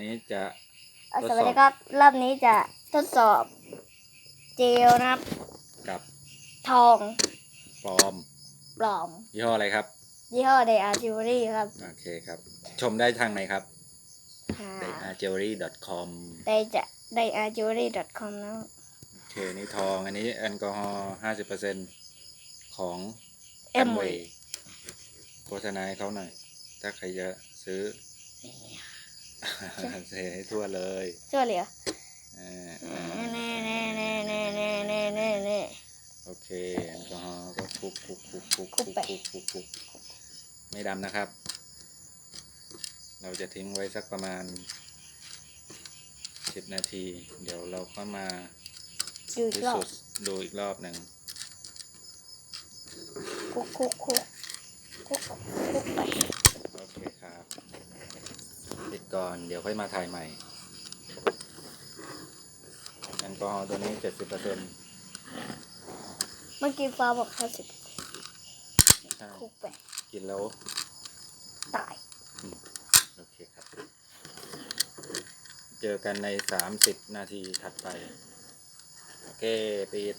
นี้จะอะทดสสอบวัสดีครับรอบนี้จะทดสอบเจลนะครับ กับทองปลอมปลอม ยี่ห้ออะไรครับ ยี่ห้อไดอาร์จิวเวลรี่ครับ โอเคครับ ชมได้ทางไหนครับหา d a j e w e l r y c o m ไดจะไดอาร์จิวเวลรี่ .com นะโอเคนี่ทองอันนี้แอลกอฮอล์ห้าสิบเปอร์เซ็นของเอ็มเวเวย์โฆษณาให้เขาหน่อย ถ้าใครจะซื้อ เซให้ทั่วเลยช่วยเหลืออ่าแน่แน่แน่แน่แน่แน่แน่แน่โอเคแอลกอฮอล์ก็คลุกคลุกคลุกคลุกคลุกไปคลุกคลุกคลุกไม่ดำนะครับ เราจะทิ้งไว้สักประมาณสิบนาที เดี๋ยวเราก็มาดูอีกพิรอสูบจน์ดูอีกรอบหนึ่งคุกคุกคุกคุกคุกไปโอเคครับปิด ก่อน เดี๋ยวค่อยมาถ่ายใหม่ แอลกอฮอล์ตัวนี้เจ็ดสิบเปอร์เซ็นต์เมื่อกี้ฟ้าบอกห้าสิบใช่คุกไปกินแล้ว ตาย โอเคครับ เจอกันในสามสิบนาทีถัดไป โอเคปิด